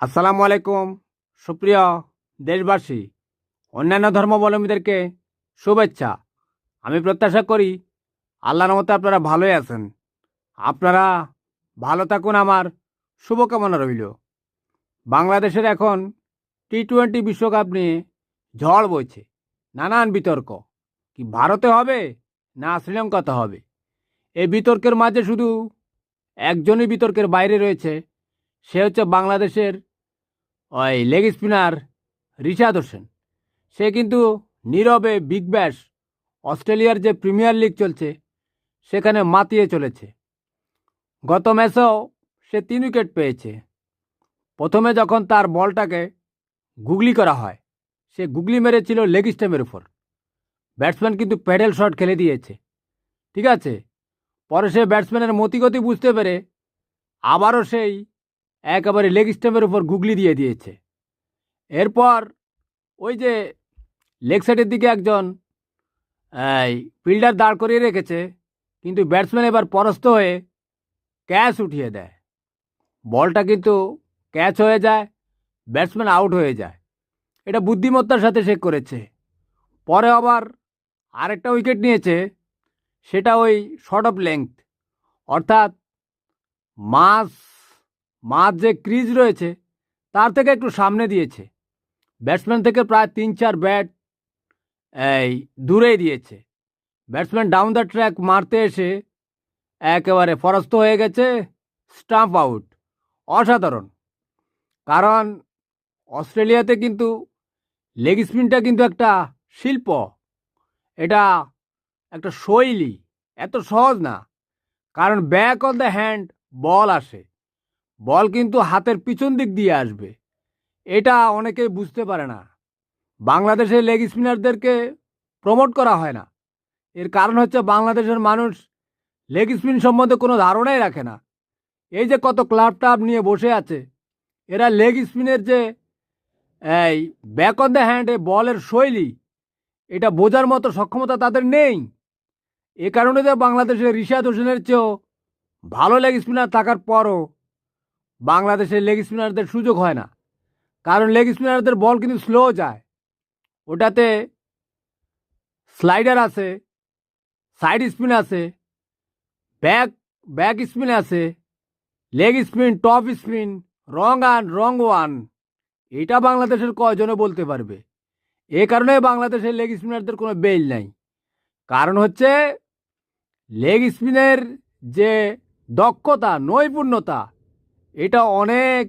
আসসালামু আলাইকুম। সুপ্রিয় দেশবাসী, অন্যান্য ধর্মাবলম্বীদেরকে শুভেচ্ছা। আমি প্রত্যাশা করি আল্লাহর মতো আপনারা ভালোই আছেন। আপনারা ভালো থাকুন, আমার শুভকামনা রইল। বাংলাদেশের এখন টি টোয়েন্টি বিশ্বকাপ নিয়ে ঝড় বইছে, নানান বিতর্ক। কি ভারতে হবে না শ্রীলঙ্কাতে হবে? এই বিতর্কের মাঝে শুধু একজনই বিতর্কের বাইরে রয়েছে, সে হচ্ছে বাংলাদেশের ওই লেগ স্পিনার রিশাদ হোসেন। সে কিন্তু নীরবে বিগ ব্যাশ অস্ট্রেলিয়ার যে প্রিমিয়ার লিগ চলছে, সেখানে মাতিয়ে চলেছে। গত ম্যাচেও সে তিন উইকেট পেয়েছে। প্রথমে যখন তার বলটাকে গুগলি করা হয়, সে গুগলি মেরেছিল লেগ স্টেমের উপর। ব্যাটসম্যান কিন্তু প্যাডেল শট খেলে দিয়েছে। ঠিক আছে? পরে সে ব্যাটসম্যানের মতিগতি বুঝতে পেরে আবারও সেই একেবারে লেগ স্টেমের উপর গুগলি দিয়ে দিয়েছে। এরপর ওই যে লেগ সাইডের দিকে একজন, এই ফিল্ডার দাঁড় করিয়ে রেখেছে, কিন্তু ব্যাটসম্যান এবার পরস্ত হয়ে ক্যাচ উঠিয়ে দেয়। বলটা কিন্তু ক্যাচ হয়ে যায় ব্যাটসম্যান আউট হয়ে যায়। এটা বুদ্ধিমত্তার সাথে সে করেছে। পরে আবার আরেকটা উইকেট নিয়েছে, সেটা ওই শর্ট অফ লেংথ অর্থাৎ মাস মাঝ যে ক্রিজ রয়েছে, তার থেকে একটু সামনে দিয়েছে। ব্যাটসম্যান থেকে প্রায় তিন চার ব্যাট এই দূরেই দিয়েছে। ব্যাটসম্যান ডাউন দ্য ট্র্যাক মারতে এসে একেবারে পরাস্ত হয়ে গেছে স্টাম্প আউট অসাধারণ। কারণ অস্ট্রেলিয়াতে কিন্তু লেগ স্পিনটা কিন্তু একটা শিল্প। এটা একটা শৈলী, এত সহজ না। কারণ back on the hand ball আসে। বল কিন্তু হাতের পিছন দিক দিয়ে আসবে। এটা অনেকেই বুঝতে পারে না। বাংলাদেশের লেগ স্পিনারদেরকে প্রমোট করা হয় না। এর কারণ হচ্ছে বাংলাদেশের মানুষ লেগ স্পিন সম্বন্ধে কোনো ধারণাই রাখে না। এই যে কত ক্লাব টাব নিয়ে বসে আছে, এরা লেগ স্পিনের যে, এই ব্যাক অন দ্য হ্যান্ড বলের শৈলী, এটা বোঝার মতো সক্ষমতা তাদের নেই। এ কারণে যে বাংলাদেশের রিশাদ হোসেনের চেয়েও ভালো লেগ স্পিনার থাকার পরও বাংলাদেশের লেগ স্পিনারদের সুযোগ হয় না। কারণ লেগ স্পিনারদের বল কিন্তু স্লো যায়। ওটাতে স্লাইডার আছে সাইড স্পিন আছে ব্যাক ব্যাক স্পিন আছে leg spin top spin wrong un wrong one এটা বাংলাদেশের কয়জনে বলতে পারবে? এ কারণে বাংলাদেশের লেগ স্পিনারদের কোনো বেল নাই। কারণ হচ্ছে লেগ স্পিনের যে দক্ষতা, নৈপুণ্যতা এটা অনেক